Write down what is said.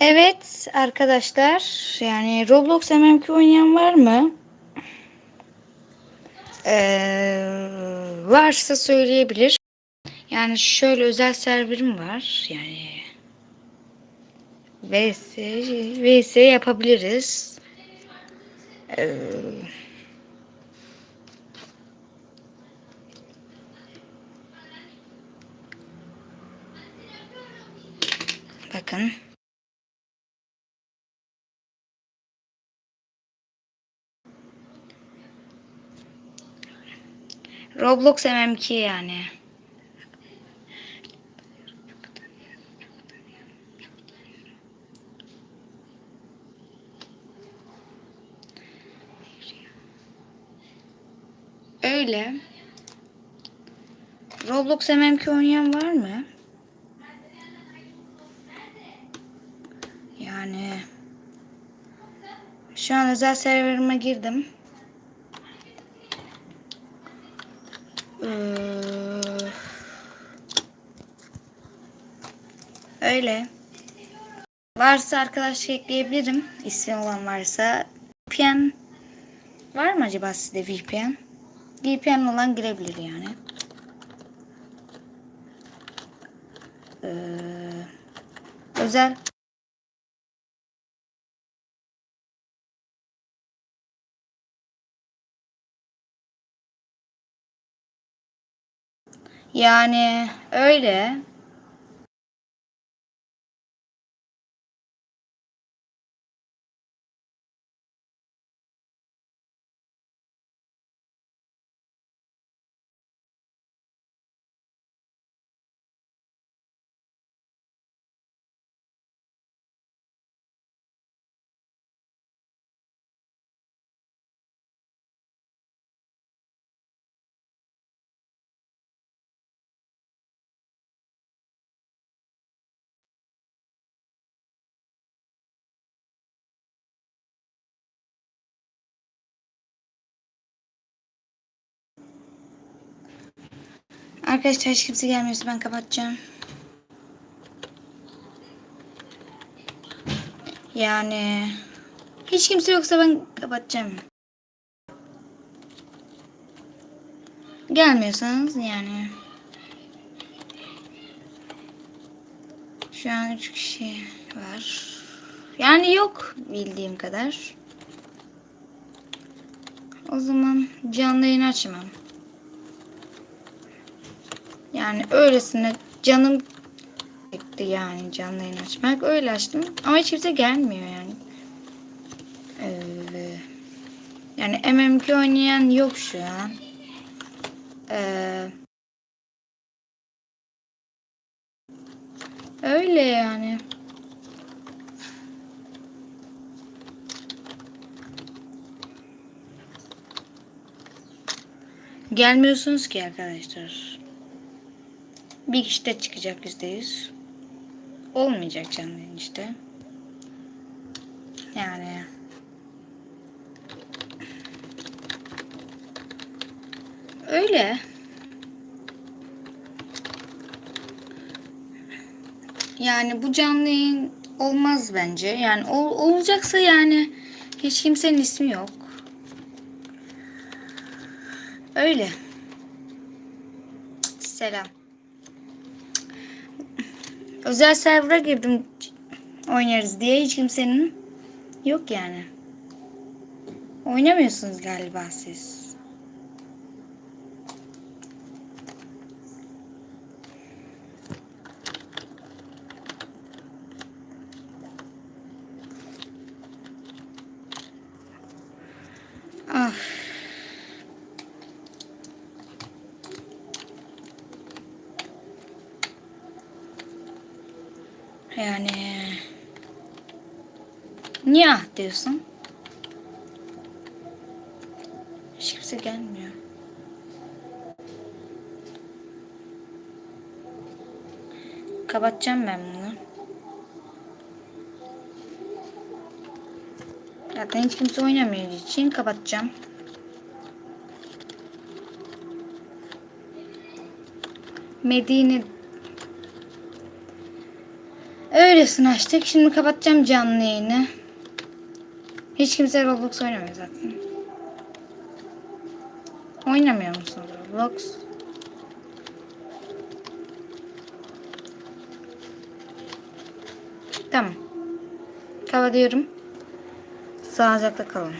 Evet arkadaşlar yani Roblox MMQ oynayan var mı? Ee, varsa söyleyebilir. Yani şöyle özel serverim var. Yani VS, VS yapabiliriz. Ee, bakın. Roblox MMK yani. Öyle. Roblox MMK oynayan var mı? Yani şu an özel serverime girdim. Öyle. Varsa arkadaş ekleyebilirim. İsmi olan varsa. VPN var mı acaba sizde VPN? VPN olan girebilir yani. Ee, özel yani öyle. Arkadaşlar hiç kimse gelmiyorsa ben kapatacağım. Yani hiç kimse yoksa ben kapatacağım. Gelmiyorsanız yani. Şu an üç kişi var. Yani yok bildiğim kadar. O zaman canlı yayın açmam. Yani öylesine canım çekti yani canlı yayın açmak. Öyle açtım. Ama hiç kimse gelmiyor yani. Ee, yani MMK oynayan yok şu an. Ee, öyle yani. Gelmiyorsunuz ki arkadaşlar. Bir kişi de çıkacak yüzde yüz. Olmayacak canlı işte. Yani. Öyle. Yani bu canlı olmaz bence. Yani ol, olacaksa yani hiç kimsenin ismi yok. Öyle. Selam. Özel server'a girdim oynarız diye hiç kimsenin yok yani. Oynamıyorsunuz galiba siz. Yani niye ah diyorsun? Hiç kimse gelmiyor. Kapatacağım ben bunu. Zaten hiç kimse oynamıyor için kapatacağım. Medine Öylesine açtık. Şimdi kapatacağım canlı yayını. Hiç kimse Roblox oynamıyor zaten. Oynamıyor musun Roblox? Tamam. Kapatıyorum. Sağlıcakla kalın.